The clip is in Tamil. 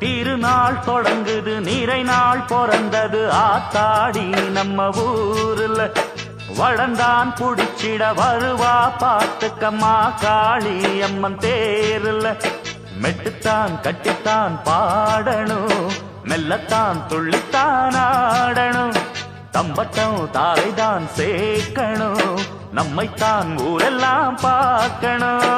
திருநாள் தொடங்குது நீரை நாள் பிறந்தது. ஆத்தாடி நம்ம ஊருல வளர்ந்தான் புடிச்சிட வருவா. பார்த்துக்கம்மா காளி அம்மன் தேருல மெட்டுத்தான் கட்டித்தான் பாடணும். மெல்லத்தான் துள்ளித்தான் ஆடணும். தம்பட்டம் தாரைதான் சேர்க்கணும். நம்மைத்தான் ஊரெல்லாம் பார்க்கணும்.